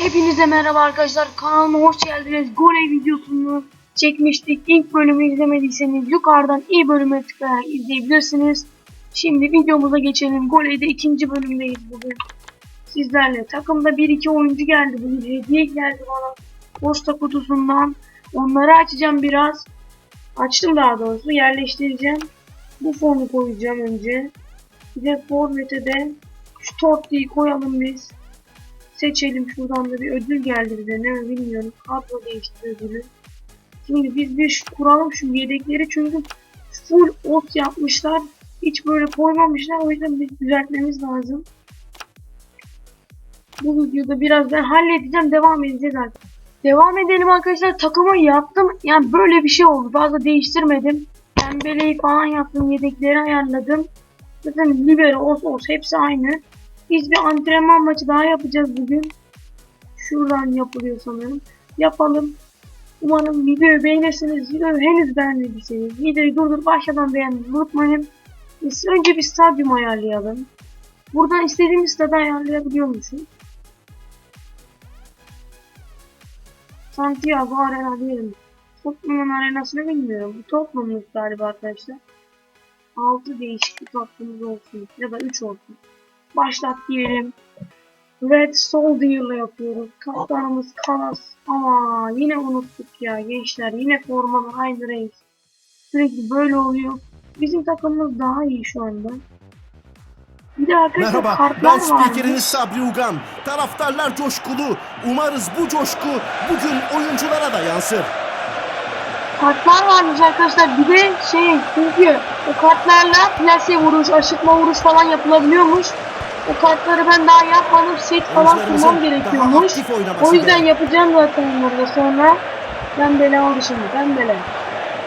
Hepinize merhaba arkadaşlar. Kanalıma hoş geldiniz. Goley videosunu çekmiştik. İlk bölümü izlemediyseniz yukarıdan iyi bölüme tıklayarak izleyebilirsiniz. Şimdi videomuza geçelim. Goley'de ikinci bölümdeyiz bugün. Sizlerle. Takımda 1-2 oyuncu geldi bugün. Hediye geldi bana. Posta kutusundan. Onları açacağım biraz. Açtım daha doğrusu. Yerleştireceğim. Bu formu koyacağım önce. Bir de forvete de şu Totti'yi koyalım biz. Seçelim şuradan da bir ödül geldi bize ne mi bilmiyorum. Kadro değiştir ödülü. Şimdi biz bir kuralım şu yedekleri çünkü full ot yapmışlar. Hiç böyle koymamışlar o yüzden biz düzeltmemiz lazım. Bu videoda biraz ben halledeceğim devam edeceğiz artık. Devam edelim arkadaşlar takımı yaptım yani böyle bir şey oldu fazla değiştirmedim. Pembeleyi falan yaptım yedekleri ayarladım. Zaten libero, os, os hepsi aynı. Biz bir antrenman maçı daha yapacağız bugün. Şuradan yapılıyor sanırım. Yapalım. Umarım videoyu beğenirsiniz. Videoyu henüz beğenmediyseniz videoyu durdur başladan beğenmeyi unutmayın. Biz önce bir stadyum ayarlayalım. Buradan istediğimiz stadı ayarlayabiliyormuşuz. Santiago Arena diyelim. Tottenham'ın arenasını bilmiyorum. Bu Tottenham'lık galiba arkadaşlar. 6 değişik tatlımız olsun. Ya da 3 olsun. Başlat diyelim. Red Soldier'la yapıyoruz. Kaptanımız Kalas. Ama yine unuttuk ya gençler. Yine formalar aynı renk. Sürekli böyle oluyor. Bizim takımımız daha iyi şu anda. Bir de arkadaşlar Merhaba, kartlar ben spikeriniz Sabri Ugan. Taraftarlar coşkulu. Umarız bu coşku bugün oyunculara da yansır. Kartlar varmış arkadaşlar. Bir de şey çünkü o kartlarla plase vuruş, aşıkma vuruş falan yapılabiliyormuş. O kartları ben daha yapmadım. Set falan kurmam gerekiyormuş. O yüzden yapacağım zaten burada sonra. Ben bele aldı şimdi. Ben bele.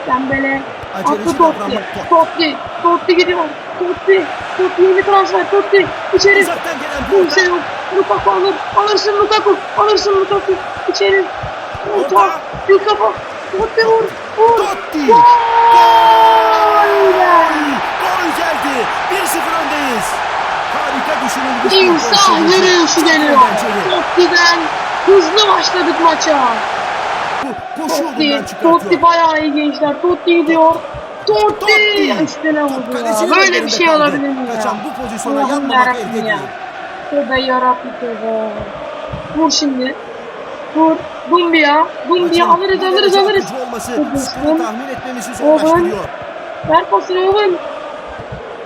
Ben bele. Aceleci Attı Totti. Totti. Totti gidiyor. Totti. Totti yeni transfer. Totti. İçeri. Kimse yok. Lukaku alır. Alırsın Lukaku. Alırsın Lukaku. İçeri. Orta. Bir kafa. Totti vur. Vur. Totti. Gol geldi. 1-0 öndeyiz. Harika sonucu. yürüyüşü geliyor. Totti'den hızlı başladık maça. Totti. Totti bayağı iyi gençler. Totti gidiyor. Totti üstüne vurdu ya. Böyle bir şey olabilir mi ya? Kaçan bu pozisyona yanmamak elde değil. Tövbe yarabbim tövbe. Vur şimdi. Vur. Dumbia Maçın alırız alırız alırız. olması skoru tahmin etmemizi Owen. zorlaştırıyor. Ver pasını oğlum.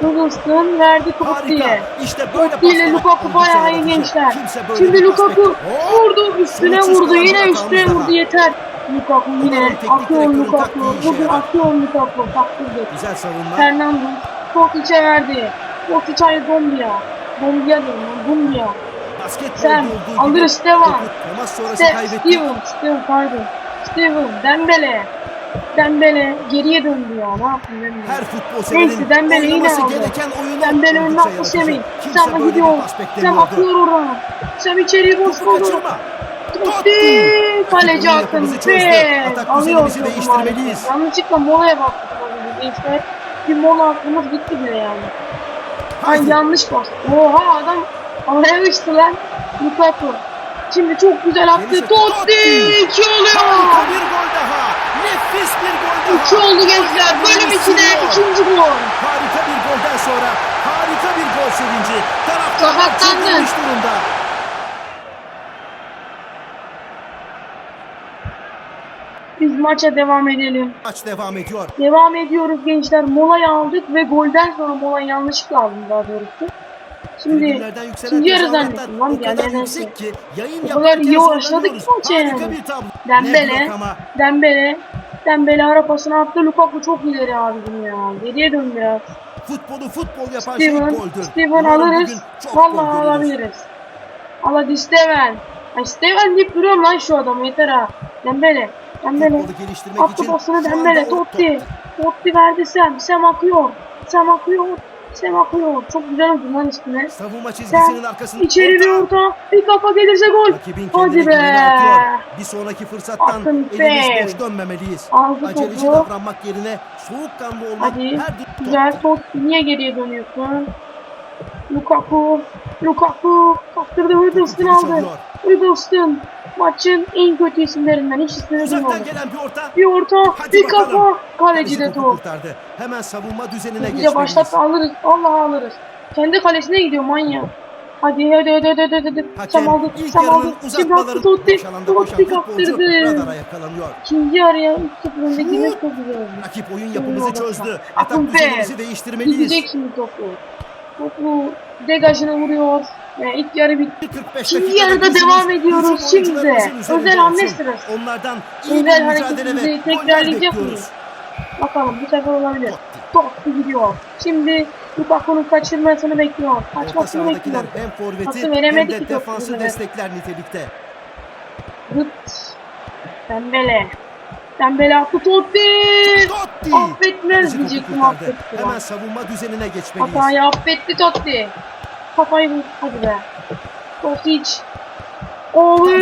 Huddleston verdi Totti'ye. Harika. İşte böyle Totti ile Lukaku bayağı iyi gençler. Şimdi Lukaku vurdu üstüne vurdu yine üstüne vurdu yeter. Lukaku yine atıyor Lukaku. Bugün atıyor Lukaku. Taktırdı. Güzel savunma. Fernando Tottic'e verdi. Tottic aynı Dombia. Dombia diyorum. Basketbolda Sen alır Stevan. topu. Steven. Steven pardon. Steven. Dembele. Dembele geriye döndü ya. Ne yapayım Dembele. Her futbol Neyse, severin Dembele yine oynaması aldı. gereken oyunu Dembele önüne oldukça attı yaratıcı. Semih. Kimse Sen böyle gidiyor. bir pas Sen beklemiyordu. atıyor oradan. Sen içeriye boş Topu buldu. kaçırma. Totti! Kaleci Rakibinin Akın. yapımızı çözdü. Ve Atak alıyor düzenimizi topu değiştirmeliyiz. maalesef. Yanlışlıkla molaya baktık önce gençler. Bir mola aklımız gitti bile yani. Ay Haydi. yanlış bastı. Oha adam araya uçtu lan. Lukaku. Şimdi çok güzel attı. Gerisi Totti! Totti. iki oluyor. Harika bir. Nefis bir gol daha. İki oldu gençler. Bölüm 2'de Sürüyor. ikinci gol. Harika bir golden sonra harika bir gol sevinci. Taraftarlar çıldırmış durumda. Biz maça devam edelim. Maç devam ediyor. Devam ediyoruz gençler. Molayı aldık ve golden sonra molayı yanlışlıkla aldım daha doğrusu. Şimdi ikinci yarı zannettim lan yerden yüksek ki O kadar iyi zorlanıyoruz. ki Harika yani. Dembele. Dembele, Dembele ara pasını attı. Lukaku çok ileri abicim ya. Geriye dön biraz. Futbolu futbol yapan şey Steven, goldür. Steven alırız. Vallahi alabiliriz. Al hadi Steven. Ay Steven deyip duruyorum lan şu adamı yeter ha. Dembele, Dembele. Attı pasını Dembele, Totti. Totti verdi Sem. Sem akıyor. Sem akıyor. Sem akıyor. Çok güzel lan üstüne. Savunma çizgisinin arkasında. içeri bir orta. Bir kafa gelirse gol. Hadi be. Bir sonraki fırsattan Akın elimiz be. boş dönmemeliyiz. Aldı Aceleci topu. davranmak yerine soğukkanlı olmak Hadi. her Güzel. Totti niye geriye dönüyorsun? Lukaku. Lukaku. Kaptırdı Geri aldı. çalıyor. Maçın en kötü isimlerinden. Hiç duymadım. gelen bir orta. Bir orta. Hadi bir bakalım. kafa. Kaleci de top. kurtardı. Hemen savunma düzenine geçmeliyiz. başlat alırız. Allah alırız. Kendi kalesine gidiyor manyak. Hadi hadi hadi hadi hadi hadi. Sam aldı. Sam aldı. Şimdi attı Totti. Totti kaptırdı. İkinci araya 3-0 önde girmek çok güzel oldu. Rakip oyun yapımızı çözdü. Atak düzenimizi değiştirmeliyiz. Gidecek şimdi topu. Topu degajına vuruyor. Ve ilk yarı bitti. 45 İkinci yarıda devam ediyoruz şimdi Özel hamle sırası. Onlardan Özel hareketimizi tekrarlayacak mıyız? Bakalım bu sefer olabilir. Totti gidiyor. Şimdi Lukaku'nun kaçırmasını bekliyor. Kaçmasını bekliyor. hem forveti hem de defansı destekler nitelikte. Zıt. Dembele. Dembele attı Totti. Totti! Affetmez diyecektim affetti. Hemen savunma düzenine geçmeliyiz. Hatayı affetti Totti. Kafayı vur. Hadi be. Tam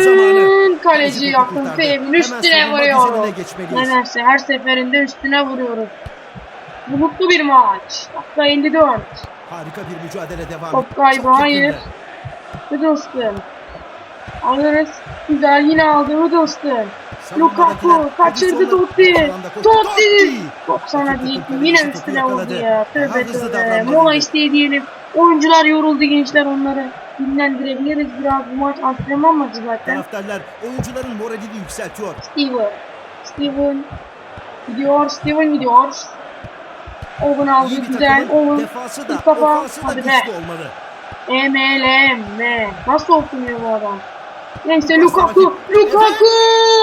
zamanı. Oğlum kaleci. Fehmin Hemen üstüne vuruyor. Nedense her seferinde üstüne vuruyoruz. Bulutlu bir maç. Dakika 54. Harika bir mücadele devam Top kaybı hayır. yakındı. Huddleston. Alırız. Güzel yine aldı Huddleston. Lukaku kaçırdı Totti. Totti. 90'a Rakip değil. Yine üstüne vurdu ya. Tövbe tövbe. Mola isteği diyelim. Oyuncular yoruldu gençler onları. Dinlendirebiliriz biraz. Bu maç antrenman maçı zaten. Taraftarlar oyuncuların moralini yükseltiyor. Steven. Steven. Gidiyor. Steven gidiyor. Owen aldı güzel. Owen. Mustafa, hadi be. MLM. Nasıl okunuyor bu adam? Neyse Lukaku. Lukaku.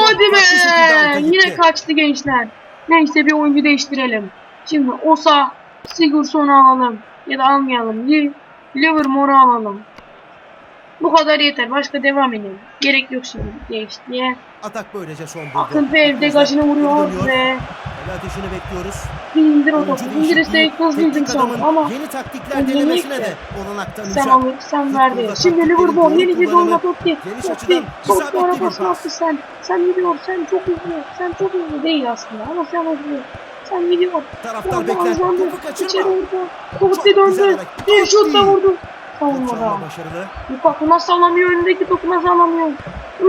Hadi be. Yine kaçtı gençler. Neyse bir oyuncu değiştirelim. Şimdi Osa Sigurdsson'u alalım. Ya da almayalım. Li- Livermore'u alalım. Bu kadar yeter. Başka devam edelim. Gerek yok şimdi değiştiye. Atak böylece son buldu. Akın Bey degajını vuruyor ve ateşini bekliyoruz. İndir o topu. hızlıydım teknik adamın sandım ama yeni taktikler denemesine de olanak sen tanıyacak. alır, sen verdi. Şimdi Liverpool yeni bir donla Totti. Totti. pasını pas. attı sen. Sen gidiyor. Sen çok hızlı. Sen çok hızlı değil aslında ama sen hızlı. Sen gidiyor. Taraftar Orada bekler. Topu kaçırma. İçeri vurdu. Totti döndü. Bir şut da Totti. vurdu. Savunmada. Lukaku nasıl alamıyor? Önündeki topu nasıl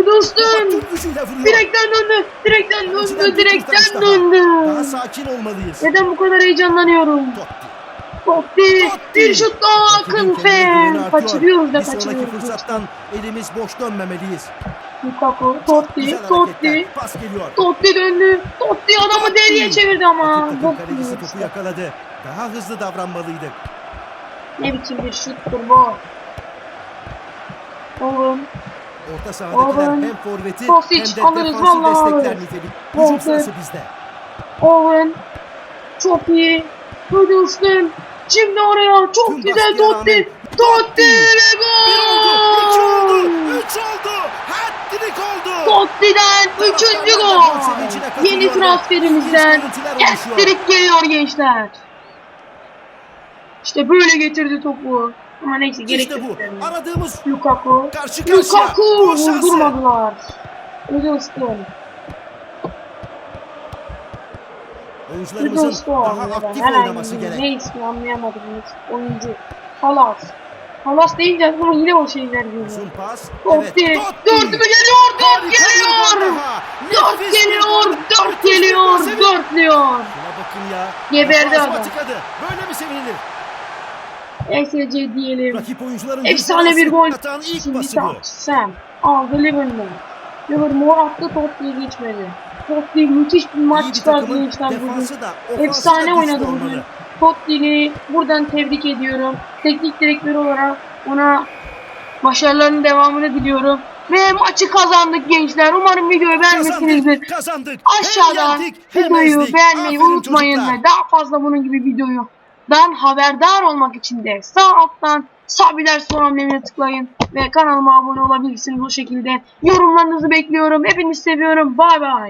gücüyle vuruyor. Direkten döndü. Direkten döndü. bir Direkten döndü. Daha sakin olmalıyız. Neden bu kadar heyecanlanıyorum? Totti. Bir şut daha akın kendine güveni fe. artıyor. Kaçırıyoruz da Bir kaçırıyoruz. fırsattan elimiz boş dönmemeliyiz. Lukaku. Totti. Totti. Totti döndü. Totti adamı deriye çevirdi ama. Kalecisi topu yakaladı. Daha hızlı davranmalıydık. Ne biçim bir şuttur bu. Oğlum. Orta sahadakiler Owen. hem forveti Kostic, hem de alırız, defansı vallahi destekler alırız. nitelik. Walker. Hücum sırası bizde. Owen. Çok iyi. Huddleston. Şimdi oraya. Çok Tüm güzel baskıya Totti. rağmen Totti ve Bir oldu, oldu, gol. üç oldu, hat-trick oldu. Totti'den üçüncü gol Yeni transferimizden hat-trick geliyor gençler. İşte böyle getirdi topu. Ama neyse gerek İşte bu. Aradığımız Lukaku. karşı karşıya. Lukaku vurdurmadılar. Huddleston. Oyuncularımızın Huddleston. daha aktif herhangi oynaması gerek. Ne ismi anlayamadım. Oyuncu. Halas. Halas deyince aklıma yine o şeyler geliyor. Uzun pas. Totti. Evet, Dört mü geliyor? Dört geliyor. Dört geliyor. Dört geliyor. sevinci. Dörtlüyor. Şuna bakın ya. Geberdi adam. Böyle mi sevinilir? ESC diyelim. Rakip oyuncuların Efsane bir gol. atan ilk Şimdi pası bu. Sam aldı Liverpool. Liverpool attı Totti'ye geçmedi. Totti müthiş bir maç çıkardı gençler bugün. Efsane oynadı bugün. Totti'ni buradan tebrik ediyorum. Teknik direktör olarak ona başarılarının devamını diliyorum. Ve maçı kazandık gençler. Umarım videoyu beğenmişsinizdir. Kazandık, kazandık. Aşağıdan Hem yendik, hem videoyu ezdik. beğenmeyi Aferin unutmayın çocuklar. ve daha fazla bunun gibi videoyu dan haberdar olmak için de sağ alttan Sabiler son hamlemine tıklayın ve kanalıma abone olabilirsiniz o şekilde. Yorumlarınızı bekliyorum. Hepinizi seviyorum. Bay bay.